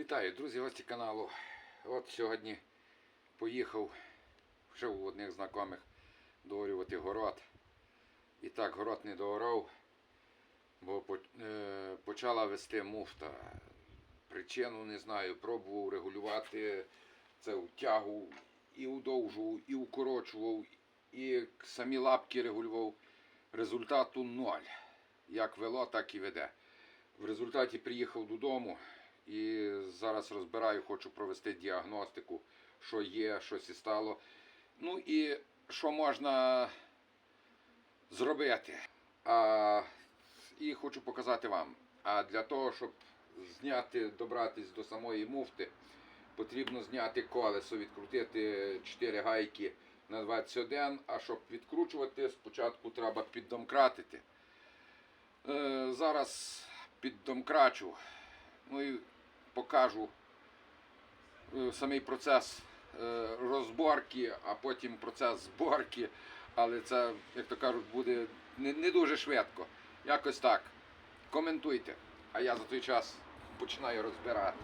Вітаю, друзі, гості каналу. От сьогодні поїхав ще у одних знайомих доорювати город. І так город не доорав, бо е, почала вести муфта. Причину не знаю, пробував регулювати це втягу і удовжував, і укорочував, і самі лапки регулював. Результату ноль. Як вело, так і веде. В результаті приїхав додому і зараз розбираю, хочу провести діагностику, що є, щось і стало. Ну і що можна зробити. А, і хочу показати вам. А для того, щоб зняти, добратись до самої муфти, потрібно зняти колесо, відкрутити 4 гайки на 21, а щоб відкручувати, спочатку треба піддомкратити. Е, зараз піддомкрачу, ну і покажу е, самий процес е, розборки, а потім процес зборки. Але це, як то кажуть, буде не, не дуже швидко. Якось так. Коментуйте. А я за той час починаю розбирати.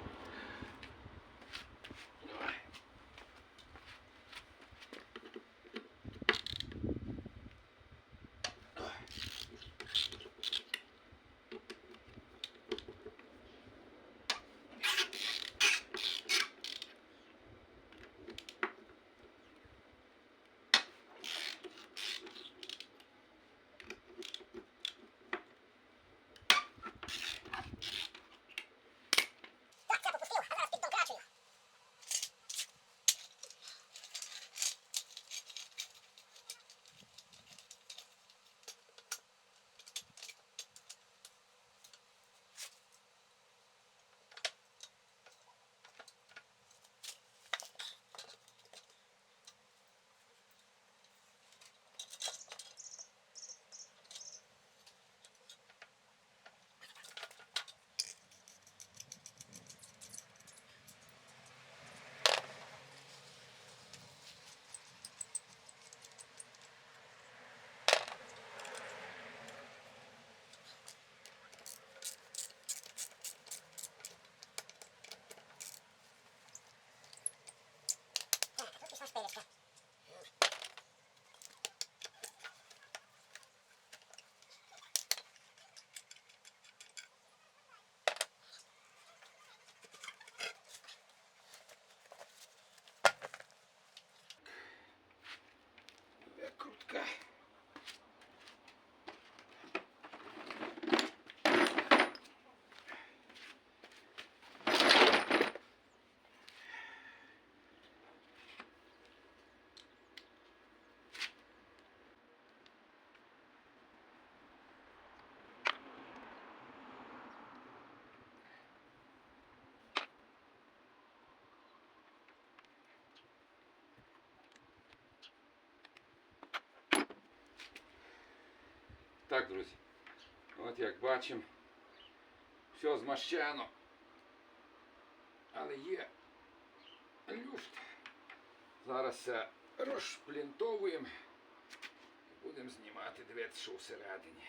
Так, друзі. От як бачимо, все змащено. Але є люфт. Зараз це розшплінтовуємо і будемо знімати, дивитися, що всередині.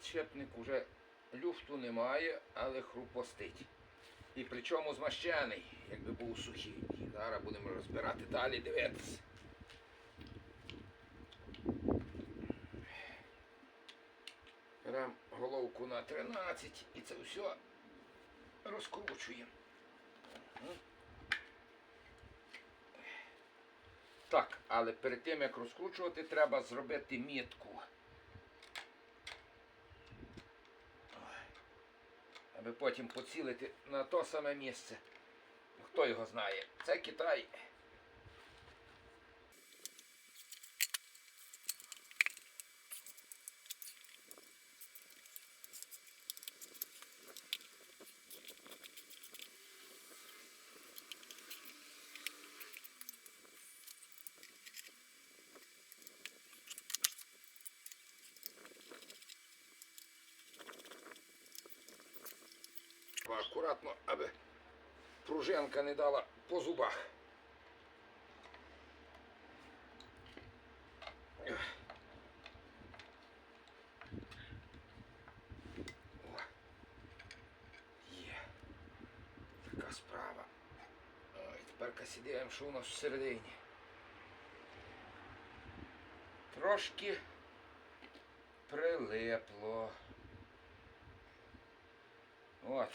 Підшипник уже люфту немає, але хрупостить. І причому змащений, якби був сухий. Зараз будемо розбирати далі, дивитися. Беремо головку на 13 і це все розкручуємо. Так, але перед тим як розкручувати, треба зробити мітку. Ой. Аби потім поцілити на то саме місце. Хто його знає? Це Китай. пружинка не дала по зубах. О, Є. Така справа. Ой, тепер сідаємо, що у нас всередині. Трошки прилипло. От.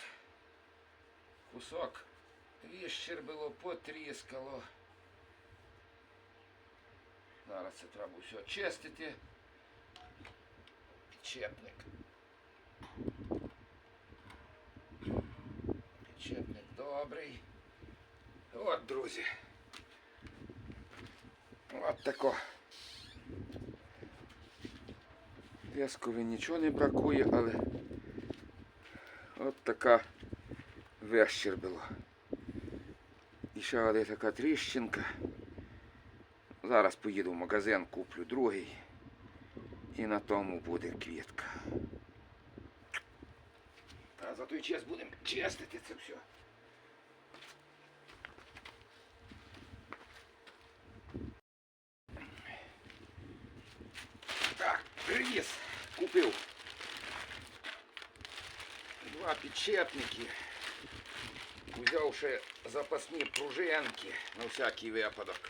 Кусок віщербило, потріскало. Зараз це треба все чистити. Підчепник. Підчепник добрий. От, друзі. От тако. Дискові нічого не бракує, але от така вищербила. Ще одна така тріщинка. Зараз поїду в магазин, куплю другий. І на тому буде квітка. А за той час будемо чистити це все. Так, привіз. Купив. Два підчепники. Взяв запасні пружинки на всякий випадок.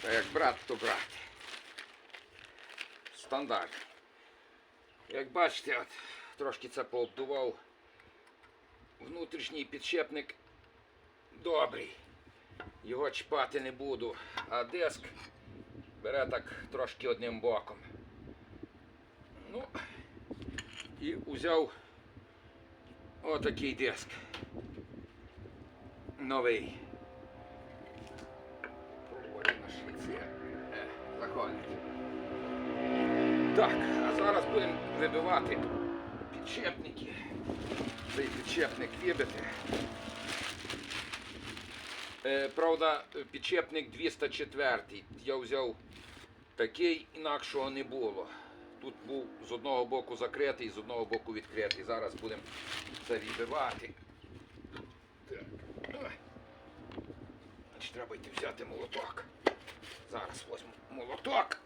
Та як брат, то брат. Стандарт. Як бачите, от, трошки це пообдував. Внутрішній підшипник добрий. Його чіпати не буду, а диск бере так трошки одним боком. Ну, і взяв отакий диск. Новий. Е, Заходить. Так, а зараз будемо вибивати підшипники. Цей підшипник вибити. Е, правда, підшипник 204. Я взяв такий, інакшого не було. Тут був з одного боку закритий, з одного боку відкритий. Зараз будемо це відбивати. Так. Значить, треба йти взяти молоток. Зараз візьму молоток.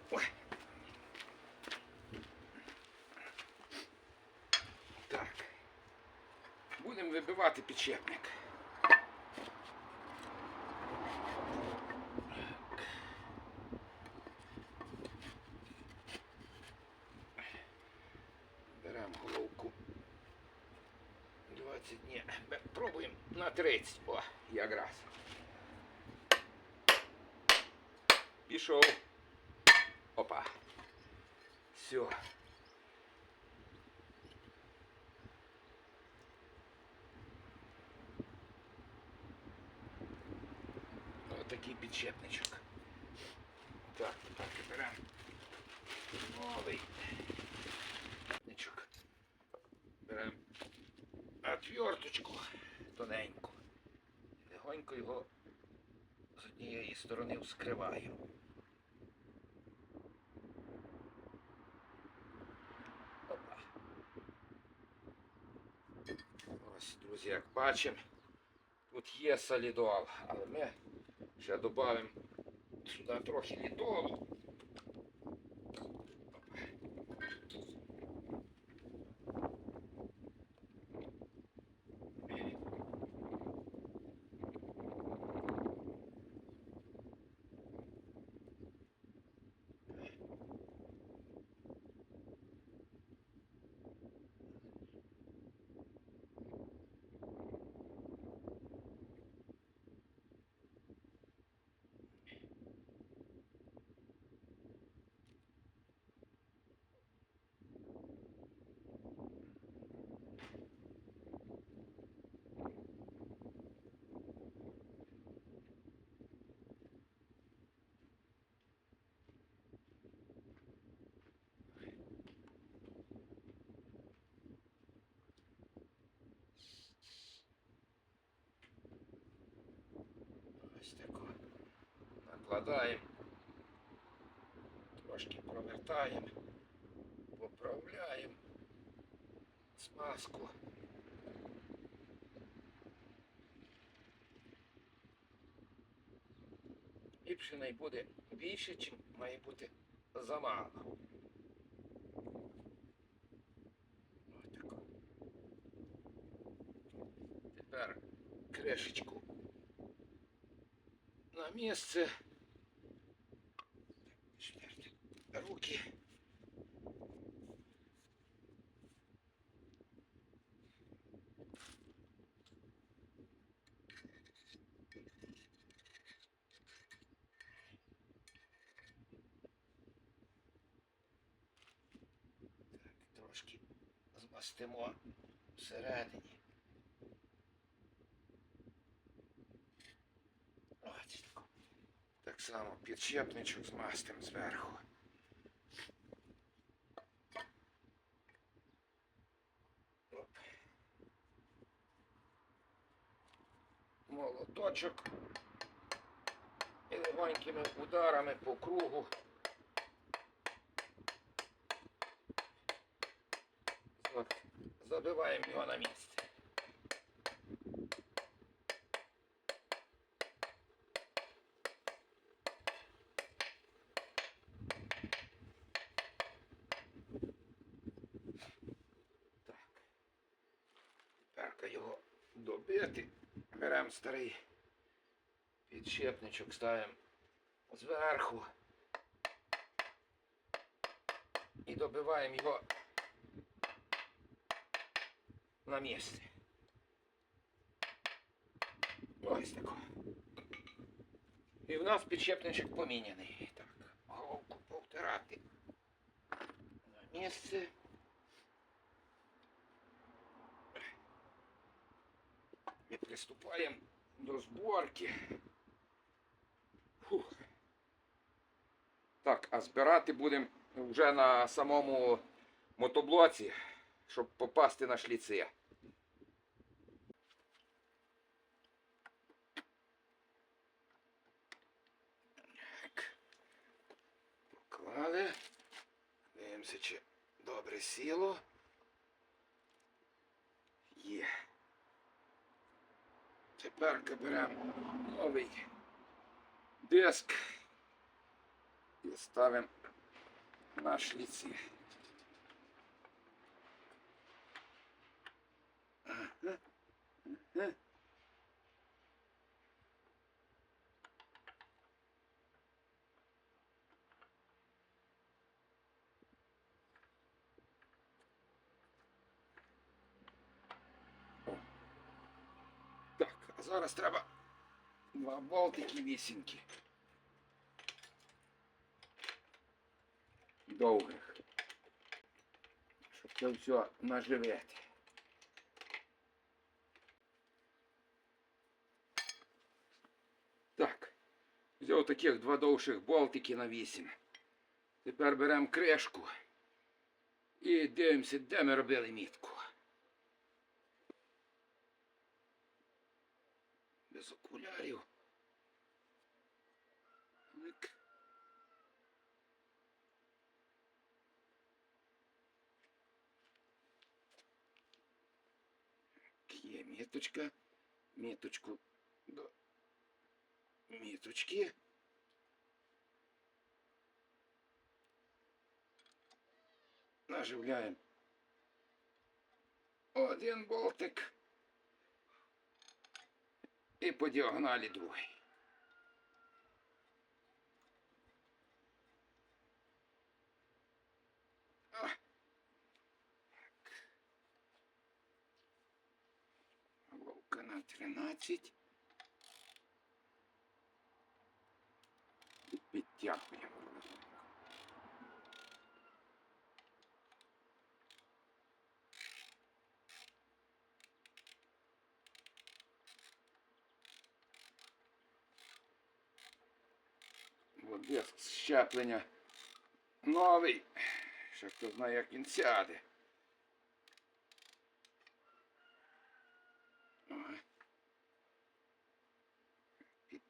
Так. Будемо вибивати підшипник. 30. О, якраз. Пішов. Опа. Все. Отакий підшипничок. Так, так, беремо новий підшипничок. Беремо отверточку Тоненьку. Легонько його з однієї сторони вскриваємо. Опа. Ось, друзі, як бачимо, тут є солідол, але ми ще додамо сюди трохи лідолу. Опа. Накладаємо, трошки провертаємо, поправляємо смазку. Ліпшений буде більше, чим має бути замало. Тепер кришечку на місце. Руки. Трошки змастимо всередині. Ось. Так само підщепничок змастимо зверху. Молоточок. І легонькими ударами по кругу. Забиваємо його на місце. Так. Тепер його добити. Беремо старий підшипничок, ставимо зверху і добиваємо його на місце. Ось тако. І в нас підшипничок поміняний. Так, головку повтирати на місце. І приступаємо до зборки. Так, а збирати будемо вже на самому мотоблоці, щоб попасти на шліце. Поклали. Дивимося, чи добре сіло. Є. Тепер беремо новий диск ставимо на шліці. Так, а зараз треба два болтики вісімки. Довгих. Щоб це все наживити. Так, взяв таких два довших болтики на вісім. Тепер беремо кришку і дивимося, де ми робили мітку. Без окулярів. Є міточка. Міточку до міточки. Наживляємо один болтик і по діагоналі другий. 13. І підтягуємо. От диск щеплення новий. Ще хто знає, як він сяде.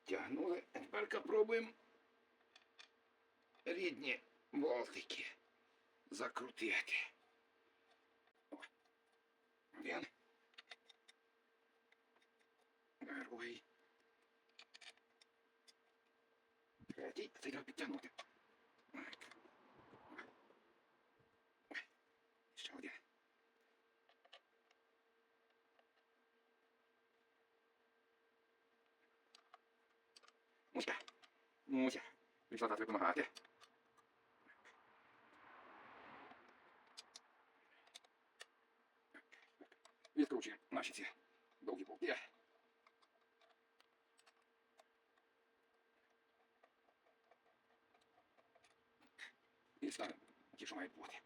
Тягнули. Тепер пробуємо рідні болтики закрутити. Один. Другий. Третій. Треба підтягнути. Муся. Прийшла завтра допомагати. Відкручуємо наші ці довгі болти. І ставимо ті, що мають бути.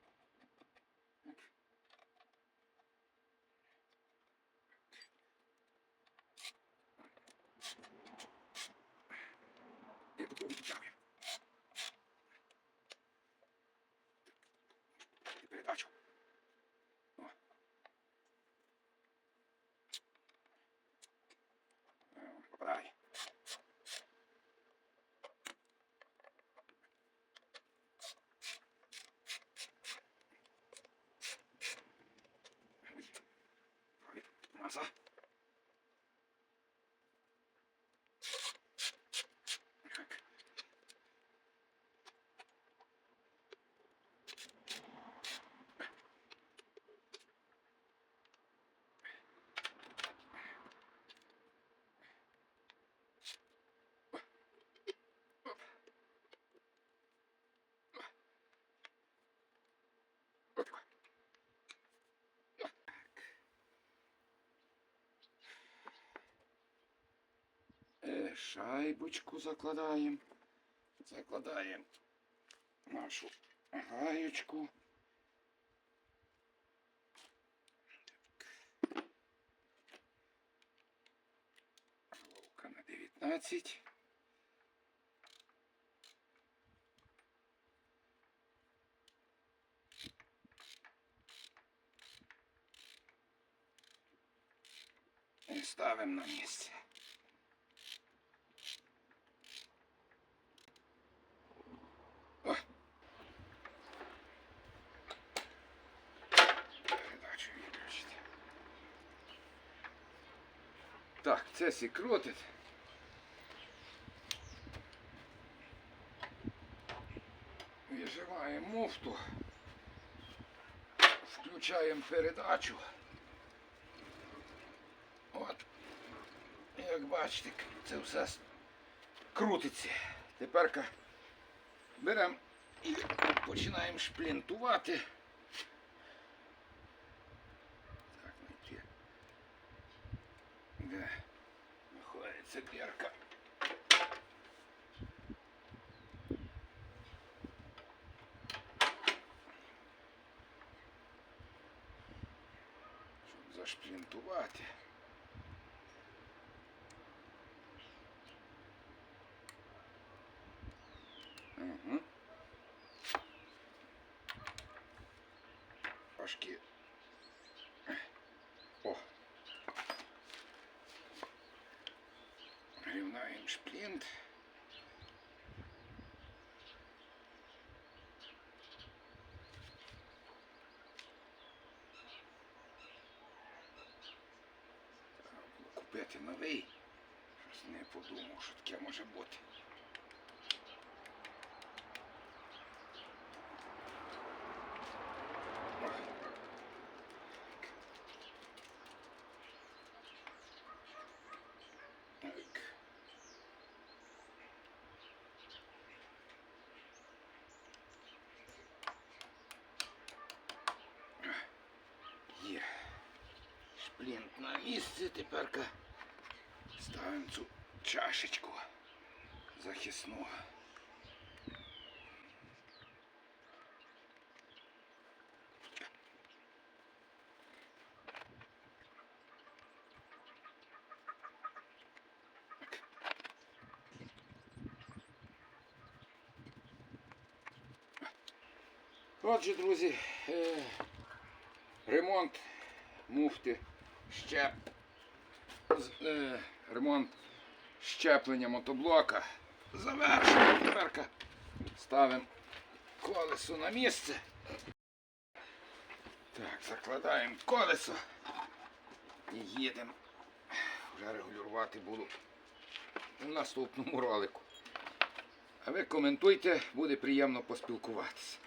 Шайбочку закладаємо. Закладаємо нашу гаєчку. Головка на 19. І ставимо на місце. Так, це сі крутить. Вижимаємо муфту. Включаємо передачу. От. Як бачите, це все крутиться. Тепер беремо і починаємо шплінтувати. Так, знайти. Де знаходиться. Щоб зашплінтувати. Угу. Трошки. О. Рівнаємо шплінт. Треба Купити новий. Щось не подумав, що таке може бути. Є. Шплінт на місці. Тепер ставимо цю чашечку захисну. Отже, друзі, е, ремонт муфти, щеп, з- е, ремонт щеплення мотоблока завершено. Тепер ставимо колесо на місце. Так, закладаємо колесо і їдемо. Вже регулювати буду у наступному ролику. А ви коментуйте, буде приємно поспілкуватися.